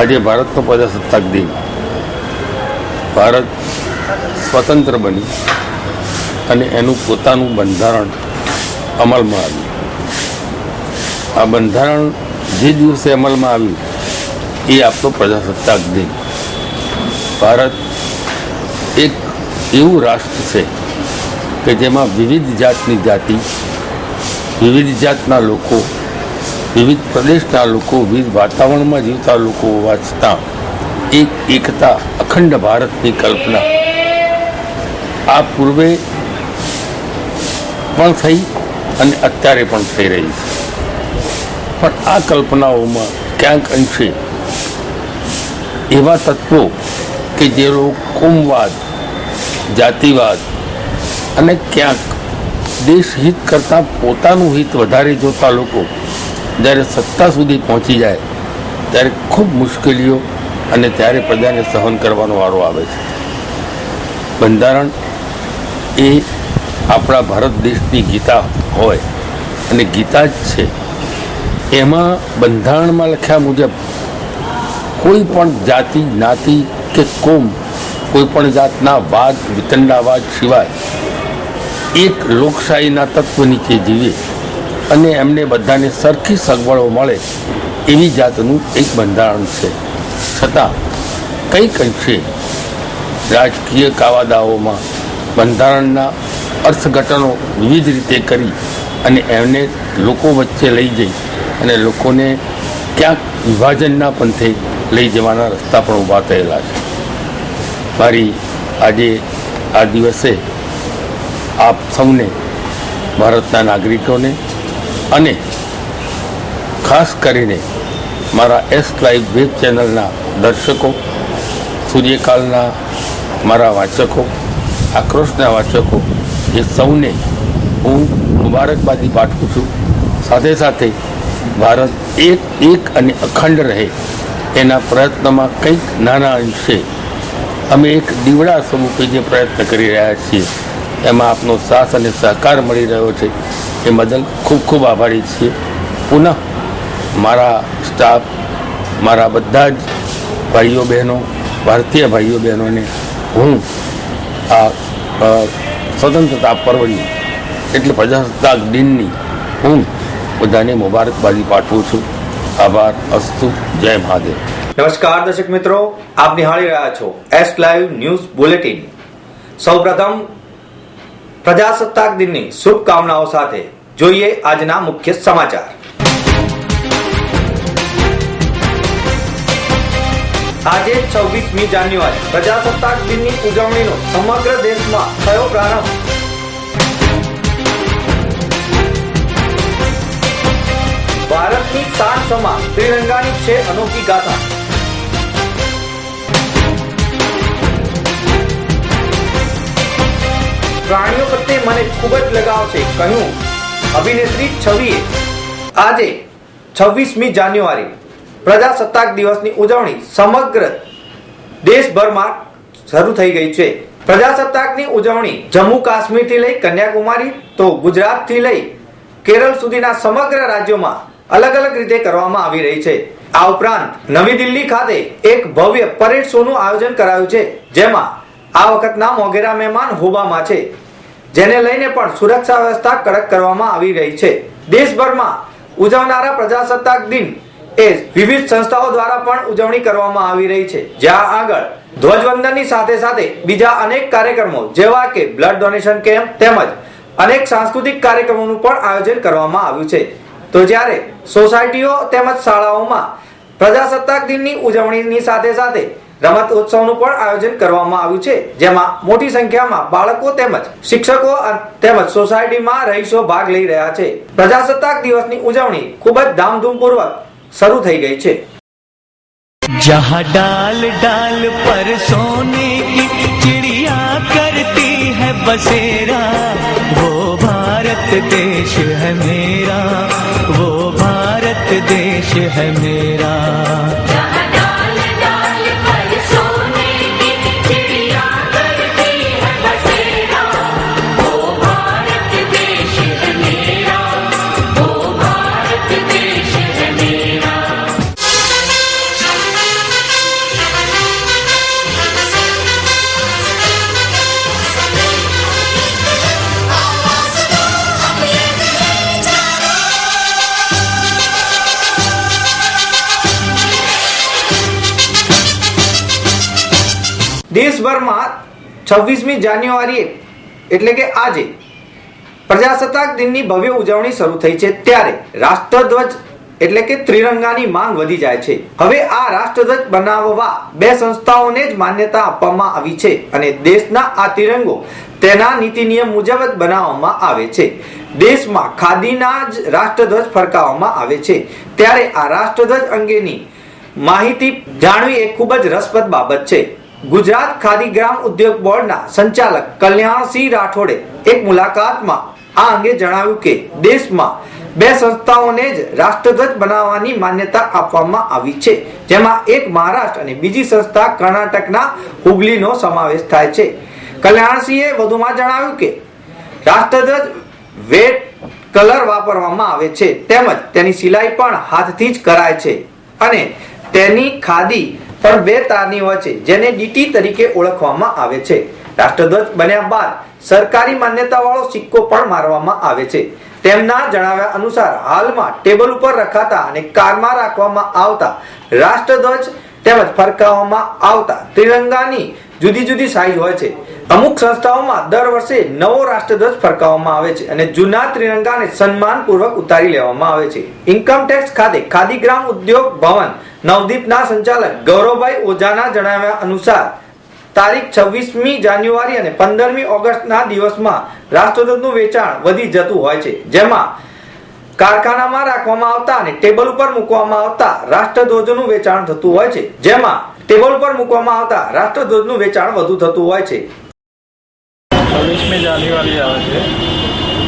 આજે ભારતનો પ્રજાસત્તાક દિન. ભારત સ્વતંત્ર બની અને એનું પોતાનું બંધારણ અમલમાં આવ્યું. આ બંધારણ જે દિવસે અમલમાં આવ્યું, એ આપણો પ્રજાસત્તાક દિન. ભારત એક એવું રાષ્ટ્ર છે કે જેમાં વિવિધ જાતની જાતિ, વિવિધ જાતના લોકો વિવિધ પ્રદેશના લોકો, વિવિધ વાતાવરણમાં જીવતા લોકો હોવા છતાં એક એકતા અખંડ ભારતની કલ્પના. આ પૂર્વે પણ થઈ અને અત્યારે પણ થઈ રહી છે. પણ આ કલ્પનાઓમાં ક્યાંક અંશે એવા તત્વો કે જે કોમવાદ જાતિવાદ અને ક્યાંક દેશ હિત કરતાં પોતાનું હિત વધારે જોતા લોકો જ્યારે સત્તા સુધી પહોંચી જાય, ત્યારે ખૂબ મુશ્કેલીઓ અને ત્યારે પ્રજાને સહન કરવાનો વારો આવે છે. બંધારણ એ આપણા ભારત દેશની ગીતા હોય અને ગીતા જ છે. એમાં બંધારણમાં લખ્યા મુજબ કોઈ પણ જાતિ જ્ઞાતિ કે કોમ, કોઈ પણ જાતના વાદ, વિતંડાવાદ સિવાય એક લોકશાહીના તત્વ નીચે જીવે. અને એમને બધાને સરખી સગવડો મળે એવી જાતનું એક બંધારણ છે. છતાં કંઈક અંશે રાજકીય કાવાદાઓમાં બંધારણના અર્થઘટનો વિવિધ રીતે કરી અને એમને લોકો વચ્ચે લઈ જઈ અને લોકોને ક્યાંક વિભાજનના પંથે લઈ જવાના રસ્તા પણ ઊભા થયેલા છે. મારી આજે આ દિવસે આપ સૌને ભારતના નાગરિકોને અને ખાસ કરીને મારા એસ લાઈવ વેબ ચેનલના દર્શકો સૂર્યકાલના મારા વાચકો, આક્રોશના વાચકો, એ સૌને હું મુબારકબાદી પાઠવું છું. સાથે સાથે ભારત એક એક અને અખંડ રહે એના પ્રયત્નમાં કંઈક નાના અંશે અમે એક દીવડા સ્વરૂપે જે પ્રયત્ન કરી રહ્યા છીએ, એમાં આપનો સાથ અને સહકાર મળી રહ્યો છે. એ બદલ ખૂબ ખૂબ આભારી છીએ. પુનઃ મારા સ્ટાફ મારા બધા જ ભાઈઓ બહેનો, ભારતીય ભાઈઓ બહેનોને હું આ સ્વતંત્રતા પર્વની, એટલે પ્રજાસત્તાક દિનની હું બધાને મુબારકબાદી પાઠવું છું. આભાર, અસ્તુ, જય મહાદેવ. નમસ્કાર દર્શક મિત્રો, આપ નિહાળી રહ્યા છો એસ લાઈવ ન્યૂઝ બુલેટિન સૌપ્રથમ પ્રજાસત્તાક દિનની શુભકામનાઓ સાથે જોઈએ આજના મુખ્ય સમાચાર. આજે છવ્વીસમી જાન્યુઆરી, પ્રજાસત્તાક દિનની ઉજવણીનો સમગ્ર દેશમાં થયો પ્રારંભ. ભારતની સાત સમા, ત્રિરંગાની છે અનોખી ગાથા. પ્રાણીઓ પ્રત્યે મને ખૂબ જ લગાવ છે. કહ્યું, અભિનેત્રી છવીએ. આજે, છવ્વીસમી જાન્યુઆરી, પ્રજાસત્તાક દિવસની ઉજવણી સમગ્ર દેશભરમાં શરૂ થઈ ગઈ છે. પ્રજાસત્તાકની ઉજવણી જમ્મુ કાશ્મીરથી લઈ કન્યાકુમારી તો ગુજરાતથી લઈ કેરળ સુધીના સમગ્ર રાજ્યોમાં અલગ અલગ રીતે કરવામાં આવી રહી છે. આ ઉપરાંત નવી દિલ્હી ખાતે એક ભવ્ય પરેડ શોનું આયોજન કરાયું છે, જેમાં આ વખતના મોગેરા મહેમાન હોબામાં છે. જેને લઈને પણ સુરક્ષા વ્યવસ્થા કડક કરવામાં આવી રહી છે. દેશભરમાં ઉજવનારા પ્રજાસત્તાક દિન એ વિવિધ સંસ્થાઓ દ્વારા પણ ઉજવણી કરવામાં આવી રહી છે. જ્યાં આગળ ધ્વજવંદનની સાથે સાથે બીજા અનેક કાર્યક્રમો જેવા કે બ્લડ ડોનેશન કેમ્પ તેમજ અનેક સાંસ્કૃતિક કાર્યક્રમોનું પણ આયોજન કરવામાં આવ્યું છે. તો જ્યારે સોસાયટીઓ તેમજ શાળાઓમાં પ્રજાસત્તાક દિનની ઉજવણીની સાથે સાથે રમત ઉત્સવનું પણ આયોજન કરવામાં આવ્યું છે, જેમાં મોટી સંખ્યામાં બાળકો તેમજ શિક્ષકો તેમજ સોસાયટીમાં રહીશો ભાગ લઈ રહ્યા છે. પ્રજાસત્તાક દિવસની ઉજવણી ખૂબ જ ધામધૂમપૂર્વક શરૂ થઈ ગઈ છે. જહા ડાલ ડાલ પર સોને કી ચિડિયા કરતી હૈ બસેરા વો ભારત દેશ હૈ મેરા વો ભારત દેશ હૈ મેરા દેશભરમાં છવ્વીસમી જાન્યુઆરીએ એટલે કે આજે પ્રજાસત્તાક દિનની ભવ્ય ઉજવણી શરૂ થઈ છે ત્યારે રાષ્ટ્રધ્વજ એટલે કે ત્રિરંગાની માંગ વધી જાય છે. હવે આ રાષ્ટ્રધ્વજ બનાવવા બે સંસ્થાઓને જ માન્યતા આપવામાં આવી છે અને દેશના આ તિરંગો તેના નીતિ નિયમ મુજબ જ બનાવવામાં આવે છે. દેશમાં ખાદીના જ રાષ્ટ્રધ્વજ ફરકાવવામાં આવે છે. ત્યારે આ રાષ્ટ્રધ્વજ અંગેની માહિતી જાણવી એ ખૂબ જ રસપ્રદ બાબત છે. ગુજરાત ખાદી ગ્રામ ઉદ્યોગ બોર્ડના સંચાલક કલ્યાણસિંહ રાઠોડે એક મુલાકાતમાં આ અંગે જણાવ્યું કે દેશમાં બે સંસ્થાઓને જ રાષ્ટ્રધ્વજ બનાવવાની માન્યતા આપવામાં આવી છે, જેમાં એક મહારાષ્ટ્ર અને બીજી સંસ્થા કર્ણાટકના હુબલીનો સમાવેશ થાય છે. કલ્યાણસિંહે વધુમાં જણાવ્યું કે રાષ્ટ્રધ્વજ વેટ કલર વાપરવામાં આવે છે, તેમજ તેની સિલાઈ પણ હાથથી જ કરાય છે અને તેની ખાદી પણ બે તારની છે, જેને ડીટી તરીકે ઓળખવામાં આવે છે. રાષ્ટ્રધ્વજ બન્યા બાદ સરકારી માન્યતા વાળો સિક્કો પણ મારવામાં આવે છે. તેમના જણાવ્યા અનુસાર હાલમાં ટેબલ ઉપર રખાતા અને કારમાં રાખવામાં આવતા રાષ્ટ્રધ્વજ તેમજ ફરકાવવામાં આવતા ત્રિરંગાની જુદી જુદી સાઈઝ હોય છે. અમુક સંસ્થાઓમાં દર વર્ષે નવો રાષ્ટ્રધ્વજ ફરકાવવામાં આવે છે અને જૂના ત્રિરંગાને સન્માનપૂર્વક ઉતારી લેવામાં આવે છે. ઇન્કમ ટેક્સ ખાતે ખાદી ગ્રામ ઉદ્યોગ ભવન નવદીપના સંચાલક ગૌરવભાઈ ઓઝાના જણાવ્યા અનુસાર, તારીખ છવ્વીસમી જાન્યુઆરી અને પંદરમી ઓગસ્ટના દિવસમાં રાષ્ટ્રધ્વજનું વેચાણ વધી જતું હોય છે. જેમાં કારખાનામાં રાખવામાં આવતા અને ટેબલ ઉપર મૂકવામાં આવતા રાષ્ટ્રધ્વજનું વેચાણ થતું હોય છે. જેમાં ટેબલ ઉપર મૂકવામાં આવતા રાષ્ટ્રધ્વજનું વેચાણ વધુ થતું હોય છે. છવ્વીસમી જાન્યુઆરી આવે છે,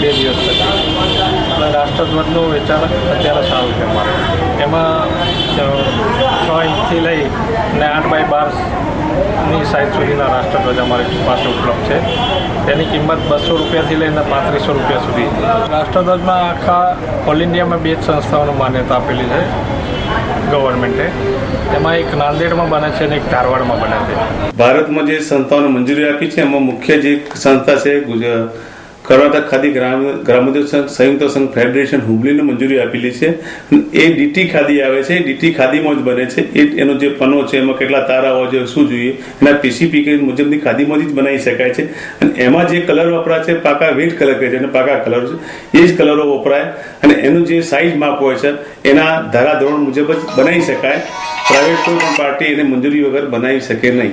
બે દિવસ પછી. અને રાષ્ટ્રધ્વજનું વેચાણ અત્યારે સારું છે અમારે. એમાં છ ઇંચથી લઈ ને આઠ બાય બારની સાઈઝ સુધીના રાષ્ટ્રધ્વજ અમારી પાસે ઉપલબ્ધ છે. તેની કિંમત બસો રૂપિયાથી લઈને પાંત્રીસો રૂપિયા સુધી. રાષ્ટ્રધ્વજમાં આખા ઓલ ઇન્ડિયામાં બે જ સંસ્થાઓને માન્યતા આપેલી છે. ગવર્મેન્ટે એમાં એક નાંદેડમાં બને છે અને એક ધારવાડમાં બને છે. ભારતમાં જે સંસ્થાઓને મંજૂરી આપી છે, એમાં મુખ્ય જે સંસ્થા છે, ગુજ- કર્ણાટક ખાદી ગ્રામ ગ્રામોદ્યોગ સંઘ, સંયુક્ત સંઘ, ફેડરેશન હુબલીને મંજૂરી આપેલી છે. એ ડીટી ખાદી આવે છે. ડીટી ખાદીમાં જ બને છે. એ એનો જે પનો છે, એમાં કેટલા તારા હોય છે શું જોઈએ? એના પીસીપી મુજબની ખાદીમાંથી જ બનાવી શકાય છે. અને એમાં જે કલર વપરાય છે, પાકા વેટ કલર કહે છે. અને પાકા કલર છે. એ જ કલરો વપરાય. અને એનું જે સાઇઝ માપ હોય છે, એના ધારા ધોરણ મુજબ જ બનાવી શકાય. પ્રાઇવેટ કોઈ પણ પાર્ટી એને મંજૂરી વગર બનાવી શકે નહીં.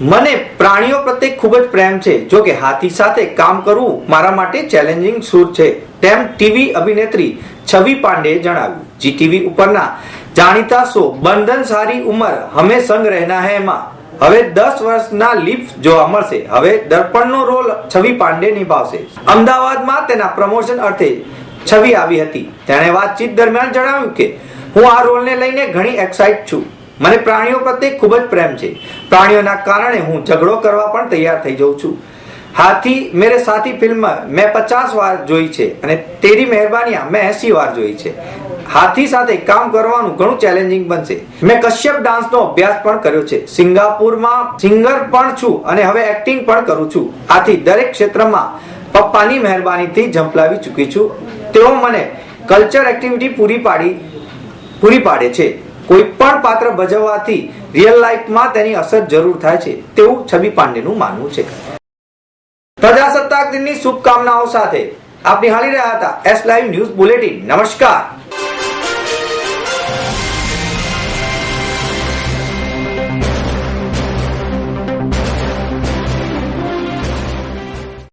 મને પ્રાણીઓ પ્રત્યે ખૂબ જ પ્રેમ છે. જો કે હાથી સાથે કામ કરવું મારા માટે ચેલેન્જિંગ સુર છે. તેમ ટીવી અભિનેત્રી છવિ પાંડે જણાવ્યું. જી ટીવી ઉપરના જાણીતા શો બંધન સારી ઉંમર હમે સંગ રહેના હે માં. હવે દસ વર્ષના લીપ જોવા મળશે. હવે દર્પણનો રોલ છવિ પાંડે નિભાવશે. અમદાવાદમાં તેના પ્રમોશન અર્થે છવી આવી હતી. તેણે વાતચીત દરમિયાન જણાવ્યું કે, હું આ રોલને લઈને ઘણી એક્સાઇટ છું. મને પ્રાણીઓ પ્રત્યે ખૂબ જ પ્રેમ છે. પ્રાણીઓના કારણે હું ઝઘડો કરવા પણ તૈયાર થઈ જાઉં છું. હાથી મેરે સાથી ફિલ્મ મેં પચાસ વાર જોઈ છે અને તેરી મહેરબાની મેં એસી વાર જોઈ છે. હાથી સાથે કામ કરવાનું ઘણું ચેલેન્જિંગ બનશે. મેં કશ્યપ ડાન્સનો અભ્યાસ પણ કર્યો છે. સિંગાપુરમાં સિંગર પણ છું અને હવે એક્ટિંગ પણ કરું છું. આથી દરેક ક્ષેત્રમાં પપ્પાની મહેરબાનીથી ઝંપલાવી ચૂકી છું. તેઓ મને કલ્ચર એક્ટિવિટી પૂરી પાડી, પૂરી પાડે છે. કોઈ પણ પાત્ર ભજવવાથી રિયલ લાઈફમાં તેની અસર જરૂર થાય છે તેવું છબી પાંડેનું માનવું છે. પ્રજાસત્તાક દિનની શુભકામનાઓ સાથે આપ નિહાળી રહ્યા હતા એસ લાઈવ ન્યૂઝ બુલેટિન નમસ્કાર.